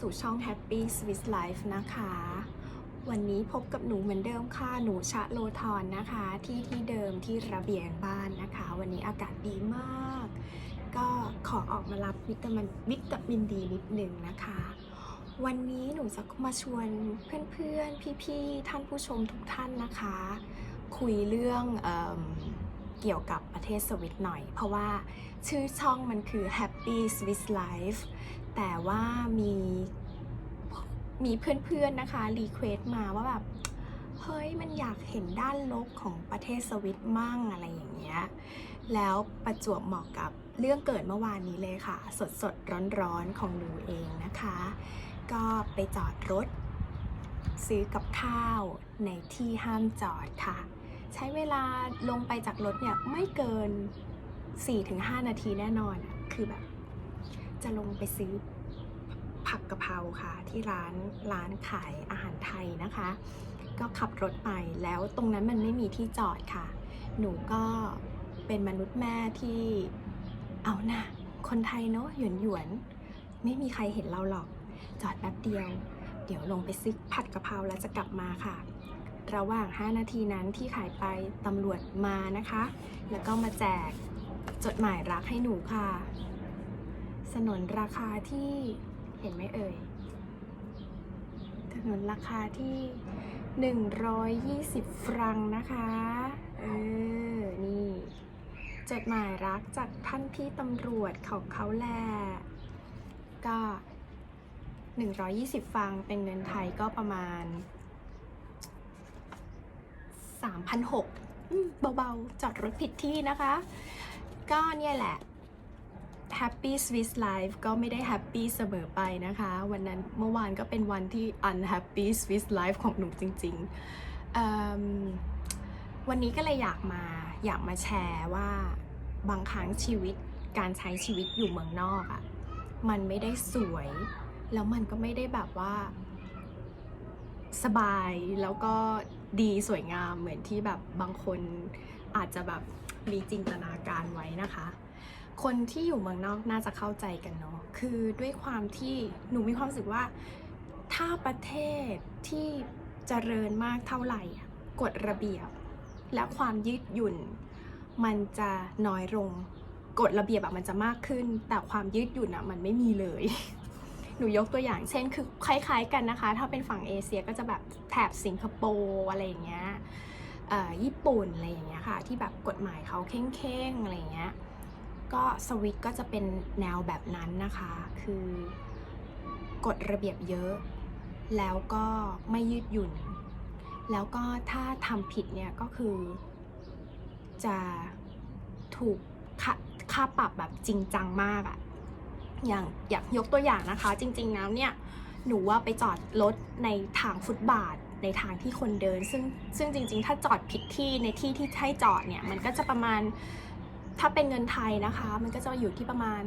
สู่ช่อง Happy Swiss Life นะคะ วันนี้พบกับหนูเหมือนเดิมค่ะ หนูชะโลทอนนะคะ ที่ที่เดิมที่ระเบียงบ้านนะคะ วันนี้อากาศดีมาก ก็ขอออกมารับวิตามินวิตามินดีนิดหนึ่งนะคะ วันนี้หนูจะมาชวนเพื่อนๆ พี่ๆ ท่านผู้ชมทุกท่านนะคะ คุยเรื่องเอเกี่ยวกับประเทศสวิตหน่อย เพราะว่าชื่อช่องมันคือ Happy Swiss Life แต่ว่ามีมีเพื่อนๆนะคะรีเควสมาว่าแบบเฮ้ยมันอยากเห็นด้านลบของประเทศสวิตมั่งอะไรอย่างเงี้ย แล้วประจวบเหมาะกับเรื่องเกิดเมื่อวานนี้เลยค่ะ สดสดร้อนร้อนๆของหนูเองนะคะ ก็ไปจอดรถ ซื้อกับข้าวในที่ห้ามจอดค่ะ ใช้เวลาลงไปจากรถเนี่ยไม่เกิน 4-5 นาทีแน่นอน คือแบบ จะลงไปซื้อ ผักกะเพราค่ะ ที่ร้านร้านขายอาหารไทยนะคะ ก็ขับรถไปแล้วตรงนั้นมันไม่มีที่จอดค่ะ หนูก็เป็นมนุษย์แม่ที่เอานะคนไทยเนาะหยวนหยวนไม่มีใครเห็นเราหรอก จอดแป๊บเดียว เดี๋ยวลงไปซื้อผัดกะเพราแล้วจะกลับมาค่ะ ระหว่าง 5 นาทีนั้นที่ขายไปตำรวจมานะคะ แล้วก็มาแจกจดหมายรักให้หนูค่ะ สนนราคาที่ เห็นไหมเอ่ยถนนราคาที่ 120 ฟรังนะคะ เออ นี่จดหมายรักจากท่านพี่ตำรวจของเขาแหละก็ 120 ฟังเป็นเงินไทยก็ประมาณ 3,600เบาๆ จอดรถผิดที่นะคะ ก็เนี่ยแหละ Happy Swiss Life ก็ไม่ได้ Happy เสมอไปนะคะ วันนั้นเมื่อวานก็เป็นวันที่ Unhappy Swiss Life ของหนูจริงๆ วันนี้ก็เลยอยากมาอยากมาแชร์ว่าบางครั้งชีวิตการใช้ชีวิตอยู่เมืองนอกอะ่ะมันไม่ได้สวย แล้วมันก็ไม่ได้แบบว่า สบายแล้วก็ดีสวยงามเหมือนที่แบบบางคนอาจจะแบบมีจินตนาการไว้นะคะ คนที่อยู่เมืองนอกน่าจะเข้าใจกันเนาะคือด้วยความที่หนูมีความรู้สึกว่า ถ้าประเทศที่เจริญมากเท่าไหร่กฎระเบียบ และความยืดหยุ่น มันจะน้อยลงกฎระเบียบอะมันจะมากขึ้น แต่ความยืดหยุ่นอะมันไม่มีเลย หนูยกตัวอย่างเช่นคือคล้าย ๆ กันนะคะ ถ้าเป็นฝั่งเอเชียก็จะแบบแถบสิงคโปร์อะไรอย่างเงี้ยญี่ปุ่นอะไรอย่างเงี้ยค่ะ ที่แบบกฎหมายเขาเข่งๆอะไรอย่างเงี้ย ก็สวิตก็จะเป็นแนวแบบนั้นนะคะ คือกฎระเบียบเยอะ แล้วก็ไม่ยืดหยุ่น แล้วก็ถ้าทำผิดเนี่ยก็คือ จะถูกค่าค่าปรับแบบจริงจังมากอะอย่างอยากยกตัวอย่างนะคะ จริงๆแล้วเนี่ยหนูว่าไปจอดรถในทางฟุตบาทในทางที่คนเดิน ซึ่งซึ่งจริงๆ ถ้าจอดผิดที่ในที่ที่ให้จอดเนี่ย มันก็จะประมาณ ถ้าเป็นเงินไทยนะคะ มันก็จะอยู่ที่ประมาณ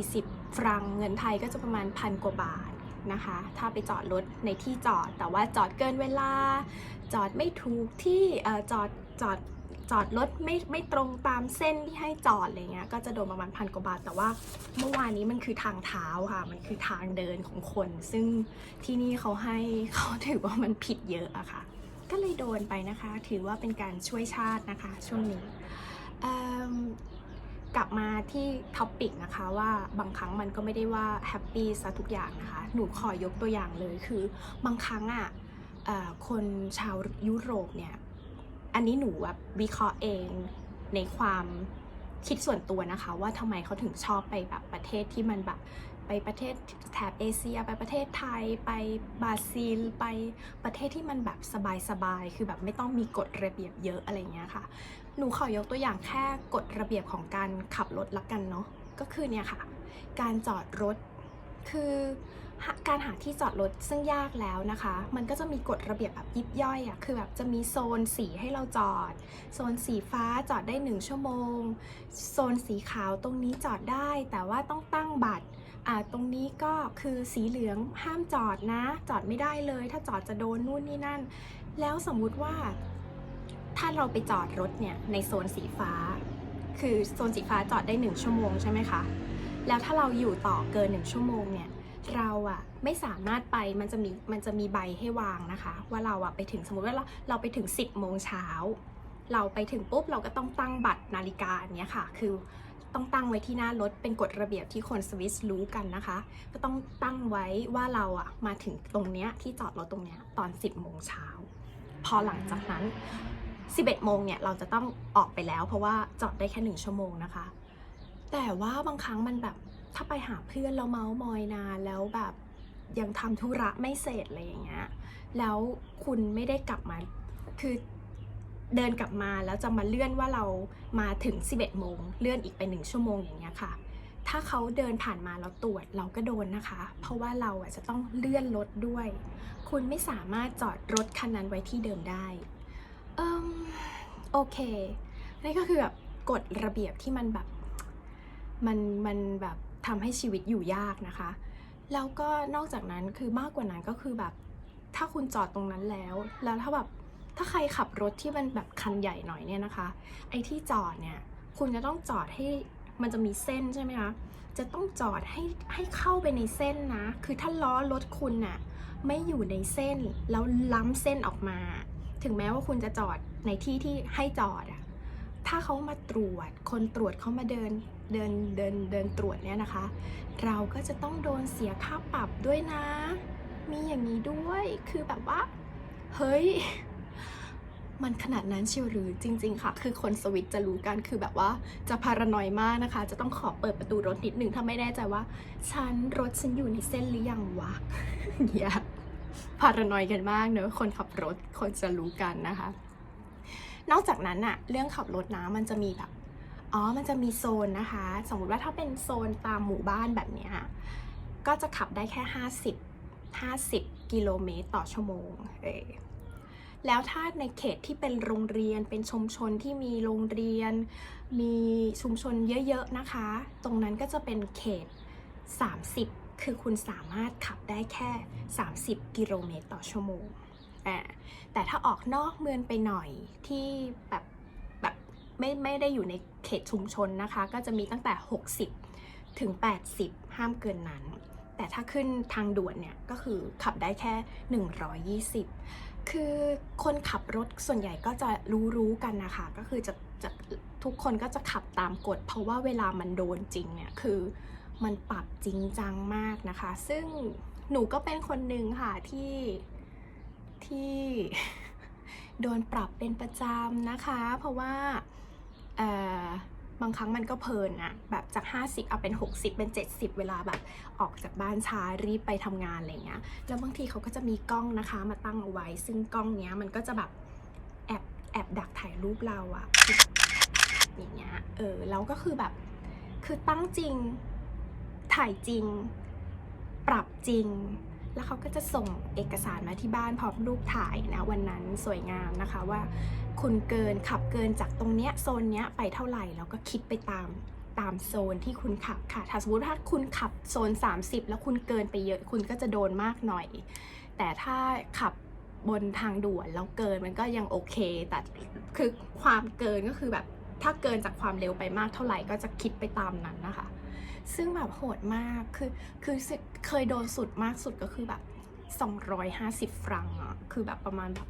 40 ฟรัง เงินไทยก็จะประมาณพันกว่าบาทนะคะ ถ้าไปจอดรถในที่จอด แต่ว่าจอดเกินเวลา จอดไม่ถูกที่เอ่อจอดจอดจอดรถไม่ไม่ตรงตามเส้นที่ให้จอดอะไรเงี้ย ก็จะโดนประมาณพันกว่าบาท แต่ว่าเมื่อวานนี้มันคือทางเท้าค่ะ มันคือทางเดินของคน ซึ่งที่นี่เขาให้เขาถือว่ามันผิดเยอะอะค่ะ ก็เลยโดนไปนะคะ ถือว่าเป็นการช่วยชาตินะคะ ช่วงนี้ กลับมาที่ท็อปิกนะคะว่าบางครั้งมันก็ไม่ได้ว่าแฮปปี้ซะทุกอย่างนะคะ หนูขอยกตัวอย่างเลยคือบางครั้งอะ่ะเอ่อคนชาวยุโรปเนี่ย อันนี้หนูแบบวิเคราะห์เองในความคิดส่วนตัวนะคะ ว่าทำไมเขาถึงชอบไปแบบประเทศที่มันแบบ ไปประเทศแถบเอเชีย ไปประเทศไทย ไปบราซิล ไปประเทศที่มันแบบสบายๆ คือแบบไม่ต้องมีกฎระเบียบเยอะอะไรเงี้ยค่ะ หนูขอยกตัวอย่างแค่กฎระเบียบของการขับรถละกันเนาะ ก็คือเนี่ยค่ะ การจอดรถ คือการหาที่จอดรถซึ่งยากแล้วนะคะ มันก็จะมีกฎระเบียบแบบยิบย่อยอะคือแบบจะมีโซนสีให้เราจอด โซนสีฟ้าจอดได้ 1 ชั่วโมง โซนสีขาวตรงนี้จอดได้ แต่ว่าต้องตั้งบัตร ตรงนี้ก็คือสีเหลืองห้ามจอดนะ จอดไม่ได้เลย ถ้าจอดจะโดนนู่นนี่นั่น แล้วสมมุติว่า ถ้าเราไปจอดรถเนี่ยในโซนสีฟ้า คือโซนสีฟ้าจอดได้ 1 ชั่วโมงใช่ไหมคะ แล้วถ้าเราอยู่ต่อเกินหนึ่งชั่วโมงเนี่ยเราอะไม่สามารถไปมันจะมีมันจะมีใบให้วางนะคะ ว่าเราอะไปถึงสมมติว่าเราเราไปถึง 10โมงเช้า เราไปถึงปุ๊บเราก็ต้องตั้งบัตรนาฬิกาเนี้ยค่ะ คือ ต้องตั้งไว้ที่หน้ารถเป็นกฎระเบียบที่คนสวิสรู้กันนะคะ ก็ต้องตั้งไว้ว่าเราอะมาถึงตรงเนี้ยที่จอดรถตรงเนี้ยตอน 10โมงเช้าพอหลังจากนั้น 11โมงเนี่ยเราจะต้องออกไปแล้วเพราะว่าจอดได้แค่หนึ่งชั่วโมงนะคะ แต่ว่าบางครั้งมันแบบถ้าไปหาเพื่อนแล้วเมาส์มอยนานแล้วแบบยังทำธุระไม่เสร็จอะไรอย่างเงี้ยแล้วคุณไม่ได้กลับมาคือ เดินกลับมาแล้วจะมาเลื่อนว่าเรามาถึง 11โมงเลื่อนอีกไปหนึ่งชั่วโมงอย่างเงี้ยค่ะ ถ้าเขาเดินผ่านมาแล้วตรวจเราก็โดนนะคะ เพราะว่าเราอะจะต้องเลื่อนรถด้วย คุณไม่สามารถจอดรถคันนั้นไว้ที่เดิมได้เอิมโอเคนี่ก็คือแบบกฎระเบียบที่มันแบบมันมันแบบทำให้ชีวิตอยู่ยากนะคะ แล้วก็นอกจากนั้นคือมากกว่านั้นก็คือแบบ ถ้าคุณจอดตรงนั้นแล้ว แล้วถ้าแบบ ถ้าใครขับรถที่มันแบบคันใหญ่หน่อยเนี่ยนะคะ ไอ้ที่จอดเนี่ย คุณจะต้องจอดให้มันจะมีเส้นใช่ไหมคะ จะต้องจอดให้ให้เข้าไปในเส้นนะ คือถ้าล้อรถคุณน่ะไม่อยู่ในเส้นแล้วล้ำเส้นออกมา ถึงแม้ว่าคุณจะจอดในที่ที่ให้จอดอะถ้าเขามาตรวจ คนตรวจเขามาเดินเดินเดินเดินตรวจเนี่ยนะคะ เราก็จะต้องโดนเสียค่าปรับด้วยนะ มีอย่างนี้ด้วย คือแบบว่า เฮ้ย มันขนาดนั้นเชียวหรือจริง ๆ ค่ะ คือคนสวิตจะรู้กันคือแบบว่าจะพารานอยมากนะคะ จะต้องขอเปิดประตูรถนิดนึงถ้าไม่แน่ใจว่า ฉันรถฉันอยู่ในเส้นหรือยังวะอย่าพารานอยกันมากเนอะคนขับรถคนจะรู้กันนะคะ นอกจากนั้นอะเรื่องขับรถนะมันจะมีแบบอ๋อ มันจะมีโซนนะคะ สมมุติว่าถ้าเป็นโซนตามหมู่บ้านแบบเนี้ยก็จะขับได้แค่ 50 50 กิโลเมตรต่อชั่วโมงเอ แล้วถ้าในเขตที่เป็นโรงเรียนเป็นชุมชนที่มีโรงเรียน มีชุมชนเยอะๆนะคะ ตรงนั้นก็จะเป็นเขต 30 คือคุณสามารถขับได้แค่ 30 กิโลเมตรต่อชั่วโมงอ่แต่ถ้าออกนอกเมืองไปหน่อยที่แบบแบบไม่ไม่ได้อยู่ในเขตชุมชนนะคะ ก็จะมีตั้งแต่ 60 ถึง 80 ห้ามเกินนั้น แต่ถ้าขึ้นทางด่วนเนี่ย ก็คือขับได้แค่ 120 คือคนขับรถส่วนใหญ่ก็จะรู้รู้ๆกันนะคะ ก็คือจะจะทุกคนก็จะขับตามกฎ เพราะว่าเวลามันโดนจริงเนี่ยคือมันปรับจริงจังมากนะคะ ซึ่งหนูก็เป็นคนหนึ่งค่ะที่ที่โดนปรับเป็นประจำนะคะ เพราะว่าเอ่อ บางครั้งมันก็เพลินอะแบบจาก 50 เอาเป็น 60 เป็น 70 เวลาแบบออกจากบ้านช้ารีบไปทำงานอะไรเงี้ยแล้วบางทีเขาก็จะมีกล้องนะคะมาตั้งเอาไว้ ซึ่งกล้องเนี้ยมันก็จะแบบแอบแอบดักถ่ายรูปเราอะอย่างเงี้ยเออแล้วก็คือแบบคือตั้งจริงถ่ายจริง ปรับจริง แล้วเขาก็จะส่งเอกสารมาที่บ้านพร้อมรูปถ่ายนะวันนั้นสวยงามนะคะว่า คุณเกินขับเกินจากตรงเนี้ยโซนเนี้ยไปเท่าไหร่แล้วก็คิดไปตามตามโซนที่คุณขับค่ะถ้าสมมติถ้าคุณขับโซน 30 แล้วคุณเกินไปเยอะคุณก็จะโดนมากหน่อย แต่ถ้าขับบนทางด่วนแล้วเกินมันก็ยังโอเค แต่คือความเกินก็คือแบบถ้าเกินจากความเร็วไปมากเท่าไหร่ก็จะคิดไปตามนั้นนะคะ ซึ่งแบบโหดมาก คือ คือเคยโดนสุดมากสุดก็คือแบบ 250 ฟรังอะคือแบบประมาณแบบ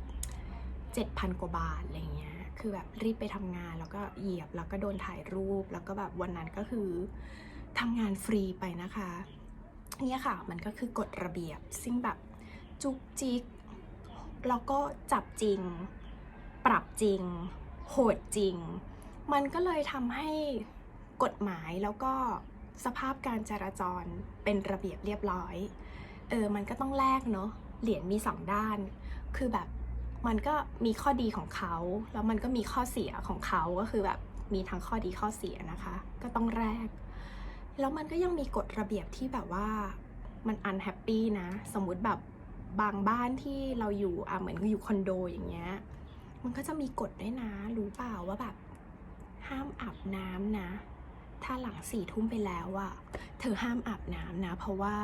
7,000 กว่าบาทอะไรเงี้ย คือแบบรีบไปทำงานแล้วก็เหยียบแล้วก็โดนถ่ายรูป แล้วก็แบบวันนั้นก็คือทำงานฟรีไปนะคะ เนี่ยค่ะ มันก็คือกฎระเบียบ ซึ่งแบบจุกจิก แล้วก็จับจริง ปรับจริง โหดจริง มันก็เลยทำให้กฎหมายแล้วก็ สภาพการจราจรเป็นระเบียบเรียบร้อย เออ มันก็ต้องแลกเนาะ เหรียญมีสองด้าน คือแบบมันก็มีข้อดีของเขา แล้วมันก็มีข้อเสียของเขา ก็คือแบบมีทั้งข้อดีข้อเสียนะคะ ก็ต้องแลก แล้วมันก็ยังมีกฎระเบียบที่แบบว่ามันอันแฮปปี้นะ สมมุติแบบบางบ้านที่เราอยู่อะเหมือนอยู่คอนโดอย่างเงี้ย มันก็จะมีกฎด้วยนะ รู้เปล่าว่าแบบห้ามอาบน้ำนะ ถ้าหลังสี่ทุ่มไปแล้วอะเธอห้ามอาบน้ำนะ เพราะว่า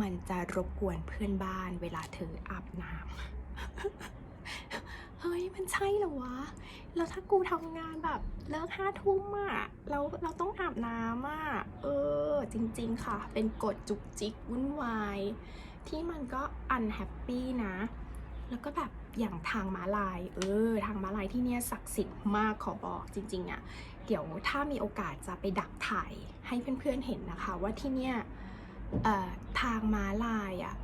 มันจะรบกวนเพื่อนบ้านเวลาเธออาบน้ำ เฮ้ย มันใช่เหรอวะ แล้วถ้ากูทำงานแบบเลิกห้าทุ่มอะเราเราต้องอาบน้ำอะเออ จริง ๆ ค่ะ เป็นกฎจุกจิกวุ่นวาย ที่มันก็อันแฮปปี้นะ แล้วก็แบบอย่างทางม้าลาย เออ ทางม้าลายที่เนี่ยศักดิ์สิทธิ์มากขอบอกจริงๆอะ่ะ เดี๋ยวถ้ามีโอกาสจะไปดักถ่ายให้เพื่อนๆเห็นนะคะ ว่าที่เนี่ยออทางม้าลายอะ่ะ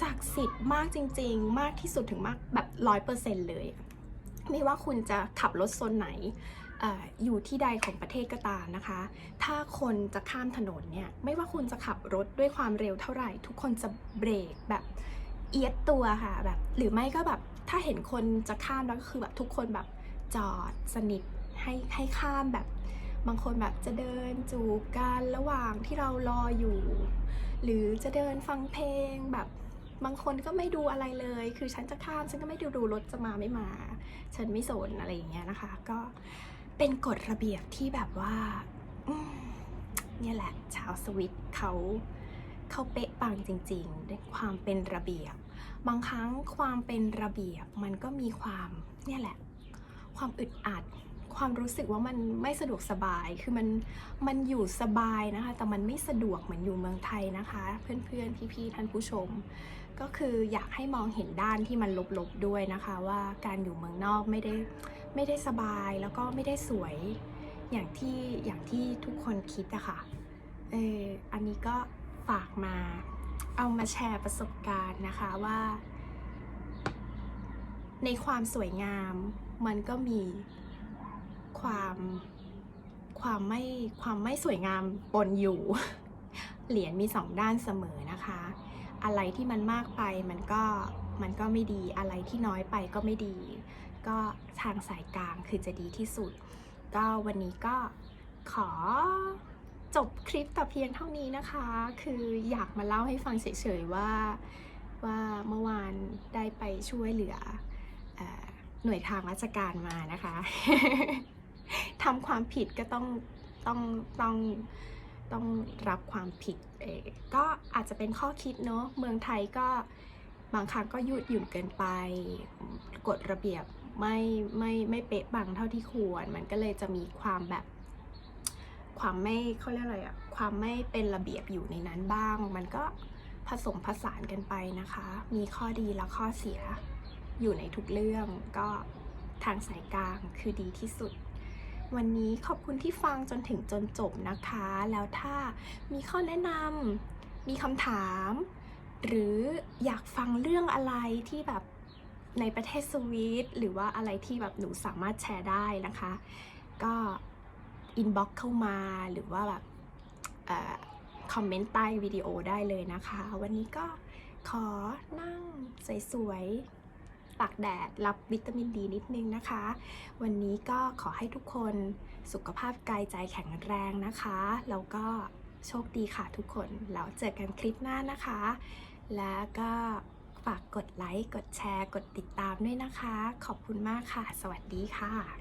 ศักดิ์สิทธิ์มากจริง ๆ มากที่สุดถึงมากแบบร้อยเปอร์เซ็นต์เลย ไม่ว่าคุณจะขับรถโซนไหนอออยู่ที่ใดของประเทศก็ตามนะคะ ถ้าคนจะข้ามถนนเนี่ย ไม่ว่าคุณจะขับรถด้วยความเร็วเท่าไหร่ ทุกคนจะเบรกแบบ เอียดตัวค่ะแบบหรือไม่ก็แบบถ้าเห็นคนจะข้ามแล้วก็คือแบบทุกคนแบบจอดสนิทให้ให้ข้ามแบบบางคนแบบจะเดินจูบกันระหว่างที่เรารออยู่ หรือจะเดินฟังเพลงแบบบางคนก็ไม่ดูอะไรเลย คือฉันจะข้ามฉันก็ไม่ดูดูรถจะมาไม่มา ฉันไม่สนอะไรอย่างเงี้ยนะคะ ก็เป็นกฎระเบียบที่แบบว่าเนี่ยแหละ ชาวสวิตเขา เขาเป๊ะปังจริงๆด้วยความเป็นระเบียบ บางครั้งความเป็นระเบียบมันก็มีความเนี่ยแหละ ความอึดอัด ความรู้สึกว่ามันไม่สะดวกสบายคือมันมันอยู่สบายนะคะ แต่มันไม่สะดวกเหมือนอยู่เมืองไทยนะคะ เพื่อนๆพี่ๆท่านผู้ชม ก็คืออยากให้มองเห็นด้านที่มันลบๆด้วยนะคะ ว่าการอยู่เมืองนอกไม่ได้ไม่ได้สบายแล้วก็ไม่ได้สวยอย่างที่อย่างที่ทุกคนคิดอะค่ะเอออันนี้ก็ ฝากมา เอามาแชร์ประสบการณ์นะคะว่า ในความสวยงามมันก็มีความความไม่ความไม่สวยงามปนอยู่ เหรียญมีสองด้านเสมอนะคะ อะไรที่มันมากไปมันก็มันก็ไม่ดีอะไรที่น้อยไปก็ไม่ดี ก็ทางสายกลางคือจะดีที่สุด ก็วันนี้ก็ขอ จบคลิปแต่เพียงเท่านี้นะคะ คืออยากมาเล่าให้ฟังเฉยๆว่าว่าเมื่อวานได้ไปช่วยเหลืออหน่วยทางราชการมานะคะทำความผิดก็ต้องต้องต้องต้องรับความผิดเองก็อาจจะเป็นข้อคิดเนาะเมืองไทยก็บางครั้งก็ยืดหยุ่นเกินไป กฎระเบียบไม่ไม่ไม่เป๊ะบังเท่าที่ควร มันก็เลยจะมีความแบบ ความไม่เขาเรียกอะไรอะความไม่เป็นระเบียบอยู่ในนั้นบ้าง มันก็ผสมผสานกันไปนะคะ มีข้อดีและข้อเสียอยู่ในทุกเรื่องก็ทางสายกลางคือดีที่สุด วันนี้ขอบคุณที่ฟังจนถึงจนจบนะคะ แล้วถ้ามีข้อแนะนำมีคำถาม หรืออยากฟังเรื่องอะไรที่แบบในประเทศสวีทหรือว่าอะไรที่แบบหนูสามารถแชร์ได้นะคะ ก็ อินบ็อกเข้ามาหรือว่าแบบคอมเมนต์ใต้วิดีโอได้เลยนะคะ วันนี้ก็ขอนั่งสวยๆตากแดดรับวิตามินดีนิดนึงนะคะ วันนี้ก็ขอให้ทุกคนสุขภาพกายใจแข็งแรงนะคะ แล้วก็โชคดีค่ะทุกคนแล้วเจอกันคลิปหน้านะคะ แล้วก็ฝากกดไลค์ กดแชร์ กดติดตามด้วยนะคะ ขอบคุณมากค่ะ สวัสดีค่ะ